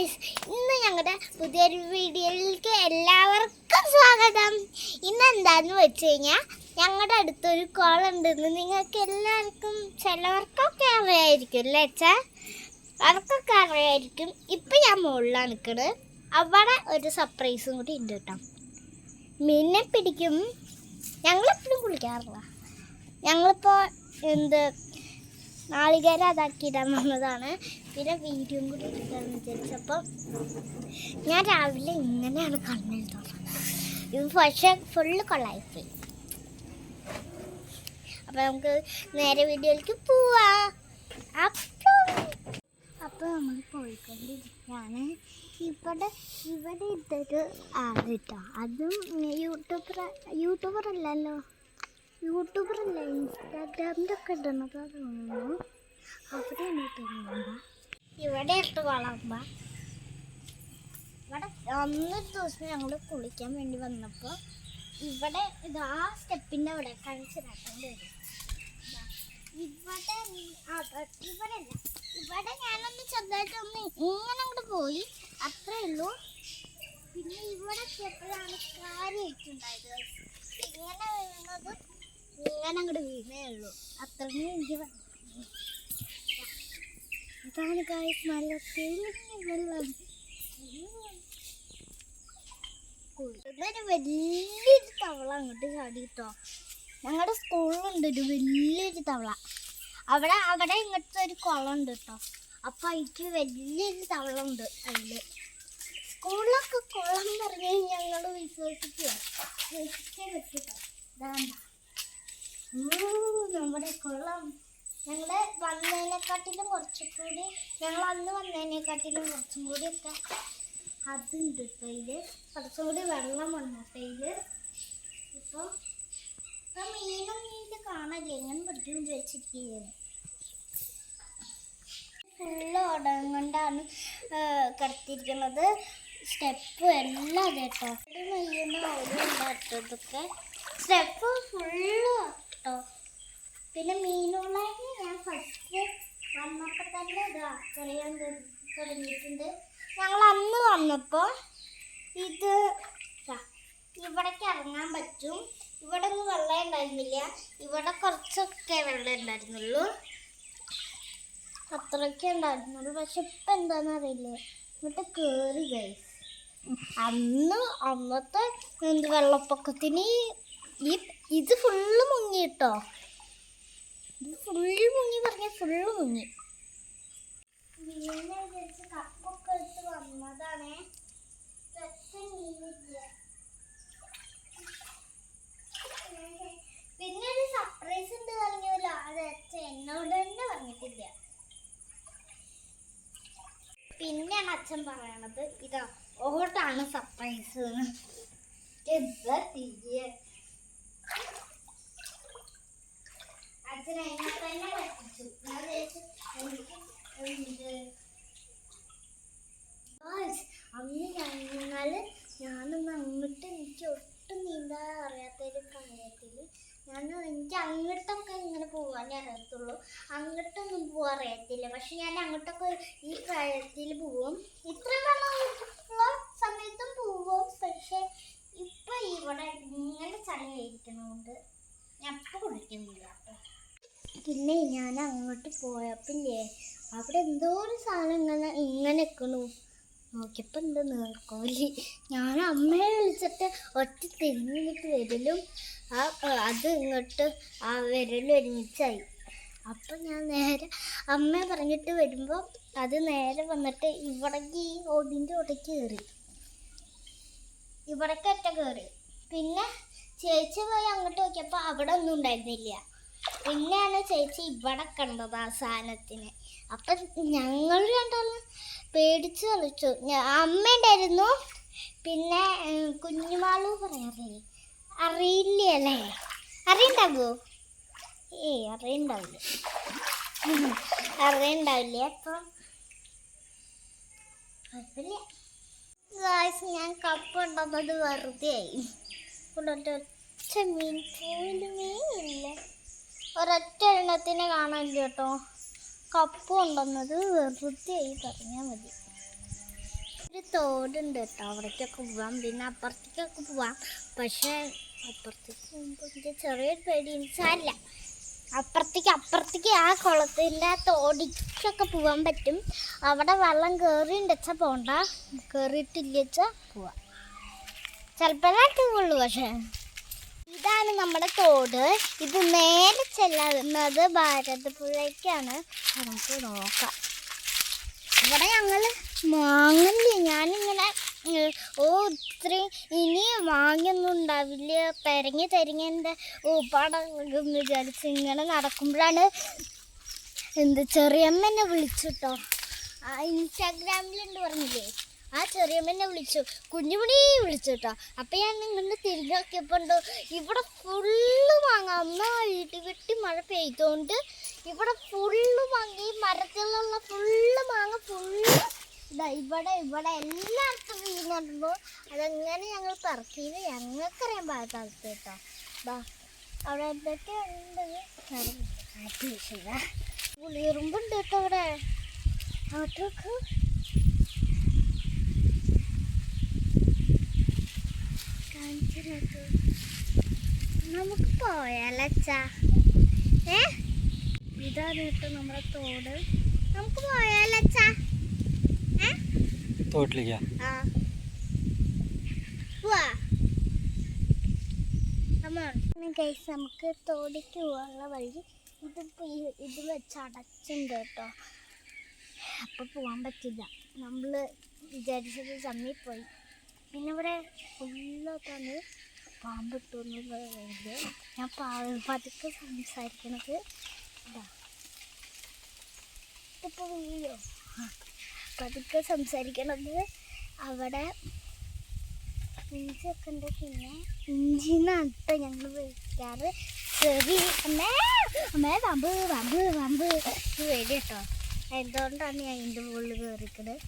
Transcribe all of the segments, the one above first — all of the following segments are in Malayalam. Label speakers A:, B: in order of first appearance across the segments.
A: ഗൈസ് ഇന്ന് ഞങ്ങളുടെ പുതിയൊരു വീഡിയോയിലേക്ക് എല്ലാവർക്കും സ്വാഗതം ഇന്ന് എന്താണെന്ന് വെച്ച് കഴിഞ്ഞാൽ ഞങ്ങളുടെ അടുത്തൊരു കോൾ ഉണ്ടെന്ന് നിങ്ങൾക്ക് എല്ലാവർക്കും ചിലവർക്കൊക്കെ അറിയായിരിക്കും അല്ലേ അച്ഛാ അവർക്കൊക്കെ അറിയായിരിക്കും ഇപ്പം ഞാൻ മുകളിലാണ് നിൽക്കുന്നത് അവിടെ ഒരു സർപ്രൈസും കൂടി ഉണ്ട് കേട്ടോ മീനിനെ പിടിക്കും ഞങ്ങളെപ്പോഴും കുളിക്കാറില്ല ഞങ്ങളിപ്പോൾ എന്ത് നാളികേരം അതാക്കിയിടാൻ വന്നതാണ് പിന്നെ വീഡിയോ കൂടി എടുക്കാമെന്ന് വിചാരിച്ചപ്പം ഞാൻ രാവിലെ ഇങ്ങനെയാണ് കണ്ണിൽ തോന്നുന്നത് ഇത് പക്ഷേ ഫുള്ള് കൊള്ളായിപ്പോയി അപ്പം നമുക്ക് നേരെ വീഡിയോയിലേക്ക് പോവാ അപ്പം അപ്പം നമ്മൾ പോയിക്കൊണ്ടിരിക്കുകയാണ് ഇവിടെ ഇവിടെ ഇതൊരു ആള് കേട്ടോ അതും യൂട്യൂബർ യൂട്യൂബർ അല്ലല്ലോ യൂട്യൂബറല്ല ഇൻസ്റ്റാഗ്രാമിലൊക്കെ ഇടുന്നത് തോന്നുന്നു അവിടെ ഇടുന്നുണ്ട ഇവിടെ ഇട്ട് വളർന്ന ഇവിടെ അന്നൊരു ദിവസം ഞങ്ങൾ കുളിക്കാൻ വേണ്ടി വന്നപ്പോൾ ഇവിടെ ഇത് ആ സ്റ്റെപ്പിൻ്റെ അവിടെ കഴിച്ചിറക്കേണ്ടി വരും ഇവിടെ ഇവിടെ ഇവിടെ ഞാനൊന്ന് ചെറുതായിട്ടൊന്ന് ഇങ്ങനെ അങ്ങോട്ട് പോയി അത്രേ ഉള്ളൂ പിന്നെ ഇവിടെ ചെറുതാണ് കാര്യമായിട്ടുണ്ടായത് ഇങ്ങനെ വരുന്നത് ഇങ്ങനെ അങ്ങോട്ട് ഉള്ളൂ എനിക്ക് ഒരു വലിയൊരു തവള അങ്ങോട്ട് ചാടി കിട്ടോ ഞങ്ങളുടെ സ്കൂളിലുണ്ട് ഒരു വലിയൊരു തവള അവിടെ അവിടെ ഇങ്ങോട്ട് ഒരു കുളം ഉണ്ട് കേട്ടോ അപ്പൊ അതിക്ക് വലിയൊരു തവള ഉണ്ട് അതില് സ്കൂളിലൊക്കെ കുളം പറഞ്ഞു ഞങ്ങൾ വിശ്വസിക്കുക വിശ്വസിക്കാൻ പറ്റും ഇതാണ്ടാ നമ്മുടെ കുളം ഞങ്ങൾ വന്നതിനെക്കാട്ടിലും കുറച്ചും കൂടി ഞങ്ങൾ അന്ന് വന്നതിനെക്കാട്ടിലും കുറച്ചും കൂടി ഒക്കെ അതുണ്ട് ഇപ്പം ഇത് കുറച്ചും കൂടി വെള്ളം വന്നിട്ട് ഇത് ഇപ്പം ഇപ്പം മീനും ഇത് കാണല്ലേ എങ്ങനെ പറ്റും ചോദിച്ചിരിക്കുകയാണ് ഫുള്ള് ഓടം കൊണ്ടാണ് കിടത്തിയിരിക്കുന്നത് സ്റ്റെപ്പ് എല്ലാം കേട്ടോ ഒരു മയ്യുന്ന ഓടുണ്ടാട്ടതൊക്കെ സ്റ്റെപ്പ് ഫുള്ള് കേട്ടോ പിന്നെ മീനുകളായിട്ട് ഞാൻ ഫസ്റ്റ് വന്നപ്പോൾ തന്നെ ഇതാ ചെറിയാൻ തുടങ്ങിയിട്ടുണ്ട് ഞങ്ങൾ അന്ന് വന്നപ്പോൾ ഇത് ഇവിടേക്ക് ഇറങ്ങാൻ പറ്റും ഇവിടെ ഒന്നും വെള്ളം ഉണ്ടായിരുന്നില്ല ഇവിടെ കുറച്ചൊക്കെ വെള്ളം ഉണ്ടായിരുന്നുള്ളൂ അത്രയൊക്കെ ഉണ്ടായിരുന്നുള്ളൂ പക്ഷെ ഇപ്പം എന്താണെന്ന് അറിയില്ല എന്നിട്ട് കയറി ഗൈസ് അന്ന് അന്നത്തെ എന്ത് വെള്ളപ്പൊക്കത്തിന് ഈ ഇത് ഫുള്ള് മുങ്ങി കേട്ടോ ഇത് ഫുള്ള് മുങ്ങി പറഞ്ഞ ഫുള്ള് മുങ്ങി കപ്പൊക്കെ എടുത്ത് വന്നതാണേ പിന്നെ ഒരു സർപ്രൈസ് ഉണ്ട് പറഞ്ഞല്ലോ അത് എന്നോട് തന്നെ പറഞ്ഞിട്ടില്ല പിന്നെ അച്ഛൻ പറയണത് ഇതാ ഓട്ടാണ് സർപ്രൈസ് എന്ന് എന്താ തീയ അച്ഛൻ എന്നെ തന്നെ പറ്റിച്ചു ഞാൻ എനിക്ക് അന്ന് ഞങ്ങൾ ഞാനും അങ്ങോട്ട് എനിക്ക് ഒട്ടും നീന്താൻ അറിയാത്ത ഒരു പ്രായത്തിൽ ഞാൻ എനിക്ക് അങ്ങോട്ടൊക്കെ ഇങ്ങനെ പോകാനേ അറിയത്തുള്ളൂ അങ്ങോട്ടൊന്നും പോകാൻ അറിയത്തില്ല പക്ഷെ ഞാൻ അങ്ങോട്ടൊക്കെ ഈ പ്രായത്തിൽ പോവും ഇത്ര വെള്ളമുള്ള സമയത്തും പോവും പക്ഷെ ഇപ്പം ഇവിടെ ഇങ്ങനെ ചളി കഴിക്കണോണ്ട് ഞാൻ അപ്പം കുടിക്കുന്നില്ല പിന്നെ ഞാൻ അങ്ങോട്ട് പോയപ്പില്ലേ അവിടെ എന്തോ ഒരു സാധനം ഇങ്ങനെ ഇങ്ങനെ നിൽക്കണു നോക്കിയപ്പോൾ എന്താ നീർക്കോലി ഞാൻ അമ്മയെ വിളിച്ചിട്ട് ഒറ്റ തിരിഞ്ഞിട്ട് വരലും ആ അത് ഇങ്ങോട്ട് ആ വിരലും ഒരുമിച്ചായി അപ്പം ഞാൻ നേരെ അമ്മയെ പറഞ്ഞിട്ട് വരുമ്പോൾ അത് നേരെ വന്നിട്ട് ഇവിടേക്ക് ഈ ഓടിൻ്റെ ഉടയ്ക്ക് കയറി ഇവിടേക്ക് ഒറ്റ കയറി പിന്നെ ചേച്ചി പോയി അങ്ങോട്ട് നോക്കിയപ്പോൾ അവിടെ ഒന്നും ഉണ്ടായിരുന്നില്ല പിന്നെയാണ് ചേച്ചി ഇവിടെ കണ്ടത് ആ സാധനത്തിന് അപ്പൊ ഞങ്ങൾ രണ്ടാളും പേടിച്ച് കളിച്ചു അമ്മ ഉണ്ടായിരുന്നു പിന്നെ കുഞ്ഞുമാളു പറയാറേ അറിയില്ലല്ലേ അറിയുണ്ടാകുമോ ഏയ് അറിയുണ്ടാവില്ല അറിയണ്ടാവില്ല അപ്പം കുഴപ്പമില്ല ഞാൻ കപ്പ് ഉണ്ടെന്നത് വെറുതെ ആയി ഒറ്റ മീൻ പോലുമേ ഇല്ല ഒരൊറ്റ എണ്ണത്തിനെ കാണാനില്ല കേട്ടോ കപ്പ് കൊണ്ടുവന്നത് വെറുതെ ആയി പറഞ്ഞാൽ മതി ഒരു തോടുണ്ട് കേട്ടോ അവിടേക്കൊക്കെ പോവാം പിന്നെ അപ്പുറത്തേക്കൊക്കെ പോവാം പക്ഷേ അപ്പുറത്തേക്ക് പോകുമ്പോൾ എനിക്ക് ചെറിയൊരു പേടി സാരില്ല അപ്പുറത്തേക്ക് അപ്പുറത്തേക്ക് ആ കുളത്തിൻ്റെ ആ തോടിക്കൊക്കെ പോവാൻ പറ്റും അവിടെ വെള്ളം കയറിയുണ്ട് വെച്ചാൽ പോകണ്ട കയറിയിട്ടില്ല വെച്ചാൽ പോവാം ചിലപ്പോഴായിട്ട് കൊള്ളു പക്ഷേ ഇതാണ് നമ്മുടെ തോട് ഇത് നേരെ ചെല്ലുന്നത് ഭാരതപ്പുഴയ്ക്കാണ് നമുക്ക് നോക്കാം ഇവിടെ ഞങ്ങൾ മാങ്ങല്ലേ ഞാനിങ്ങനെ ഓ ഇത്രയും ഇനി വാങ്ങുന്നുണ്ടാവില്ല ഉണ്ടാവില്ല തിരങ്ങി തിരങ്ങി എൻ്റെ ഉപ്പാടകും വിചാരിച്ച് ഇങ്ങനെ നടക്കുമ്പോഴാണ് എന്ത് ചെറിയമ്മ എന്നെ വിളിച്ചിട്ടോ ഇൻസ്റ്റാഗ്രാമിലുണ്ട് പറഞ്ഞില്ലേ ആ ചെറിയമ്മനെ വിളിച്ചു കുഞ്ഞുമണി വിളിച്ചു കേട്ടോ അപ്പം ഞാൻ നിങ്ങളുടെ തിരിഞ്ഞു ഇവിടെ ഫുള്ള് വാങ്ങാം അമ്മ വീട്ടിൽ വെട്ടി മഴ പെയ്തുകൊണ്ട് ഇവിടെ ഫുള്ള് വാങ്ങി മരത്തിലുള്ള ഫുള്ള് മാങ്ങ ഫുള്ള് ഇവിടെ ഇവിടെ എല്ലായിടത്തും വീണുണ്ടോ അതെങ്ങനെ ഞങ്ങൾ പറക്കിയത് ഞങ്ങൾക്കറിയാൻ പാടില്ലാത്ത കേട്ടോ ബാ അവിടെ എന്തൊക്കെയുണ്ട് പുളിയെറുമ്പുണ്ട് കേട്ടോ അവിടെ അങ്ങോട്ടേക്ക് നമുക്ക് പോയാലച്ചാ ഏ ഇതാണ് കേട്ടോ നമ്മുടെ തോട് നമുക്ക് പോയാലച്ചാ
B: തോട്ടിലേക്കാ ആ
A: നമുക്ക് തോടിക്ക് പോകാനുള്ള വഴി ഇത് ഇത് വെച്ച് അടച്ചുണ്ട് കേട്ടോ അപ്പോൾ പോകാൻ പറ്റില്ല നമ്മൾ വിചാരിച്ചത് ചമ്മിപ്പോയി പോയി പിന്നെ ഇവിടെ ഫുള്ളൊക്കെ പാമ്പ് ഇട്ടൊന്നുള്ളത് ഞാൻ പതുക്കെ സംസാരിക്കണത് ഇതാ ഇതിപ്പോൾ പതുക്കെ സംസാരിക്കണത് അവിടെ ഇഞ്ചിയൊക്കെ ഉണ്ട് പിന്നെ ഇഞ്ചിന്നാണ് കേട്ടോ ഞങ്ങൾ വിളിക്കാറ് ചെറി അമ്മേ അമ്മേ വമ്പ് വമ്പ് വമ്പ് വരും കേട്ടോ എന്തുകൊണ്ടാണ് ഞാൻ ഇതിൻ്റെ മുകളിൽ കയറിക്കണത്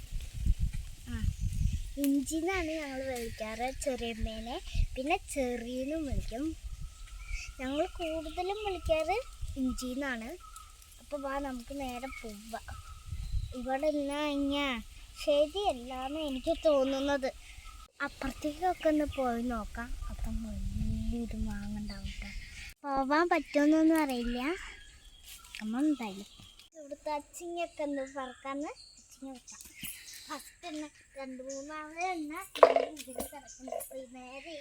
A: ഇഞ്ചിന്നാണ് ഞങ്ങൾ വിളിക്കാറ് ചെറിയമ്മേനെ പിന്നെ ചെറിയനും വിളിക്കും ഞങ്ങൾ കൂടുതലും വിളിക്കാറ് ഇഞ്ചിന്നാണ് അപ്പോൾ വാ നമുക്ക് നേരെ പോവാം ഇവിടെ എന്നാ ഇങ്ങാ ശരിയല്ലാന്ന് എനിക്ക് തോന്നുന്നത് അപ്പുറത്തേക്കൊക്കെ ഒന്ന് പോയി നോക്കാം അപ്പം വലിയൊരു മാങ്ങ ഉണ്ടാവും പോവാൻ പറ്റുമെന്നൊന്നും അറിയില്ല അമ്മ എന്തായാലും ഇവിടുത്തെ അച്ചിങ്ങൊക്കെ ഒന്ന് പറക്കാന്ന് അച്ചിങ്ങ വെക്കാം ഫസ്റ്റ് എണ്ണ രണ്ട് മൂന്നാമത് എണ്ണ ഇതിൽ കിടക്കുന്നുണ്ട് നേരെ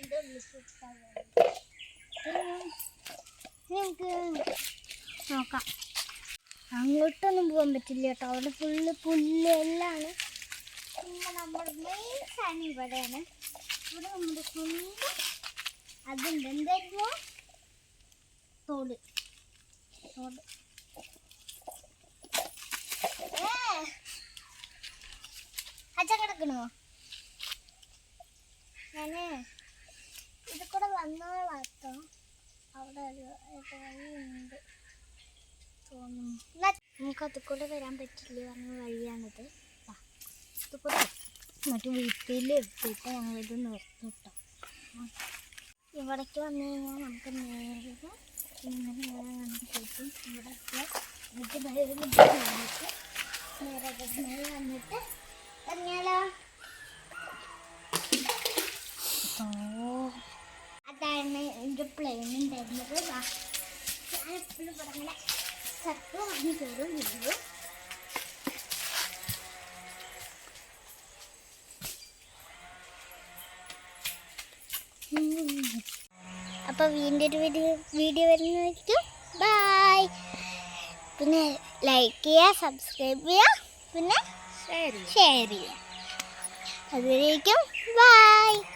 A: ഇതിൻ്റെ നമുക്ക് നോക്കാം അങ്ങോട്ടൊന്നും പോകാൻ പറ്റില്ല കേട്ടോ അവിടെ ഫുള്ള് പുല്ല് എല്ലാം പിന്നെ നമ്മുടെ മെയിൻ സാധനം ഇവിടെയാണ് ഇവിടെ നമ്മുടെ ഫുള്ള് അതുണ്ട് എന്തായിരുന്നു തോട് തോട് കേൾക്കണോ ഞാനേ ഇത് കൂടെ വന്നോളാട്ടോ അവിടെ ഒരു വഴിയുണ്ട് തോന്നുന്നു നമുക്ക് അതുകൂടെ വരാൻ പറ്റില്ല പറഞ്ഞ വഴിയാണിത് മറ്റു എന്നിട്ട് വീട്ടിൽ എത്തിയിട്ട് ഞങ്ങളിത് നിർത്തിട്ടോ ഇവിടേക്ക് വന്നു കഴിഞ്ഞാൽ നമുക്ക് നേരിട്ട് ഇങ്ങനെ നേരെ നമുക്ക് നേരെ നേരെ വന്നിട്ട് തുടങ്ങുന്ന ചക്ക വാങ്ങി അപ്പോൾ വീണ്ടും ഒരു വീഡിയോ വീഡിയോ വരുന്നതായിരിക്കും ബായ് പിന്നെ ലൈക്ക് ചെയ്യുക സബ്സ്ക്രൈബ് ചെയ്യുക പിന്നെ ഷെയർ ചെയ്യുക അതിലേക്കും ബായ്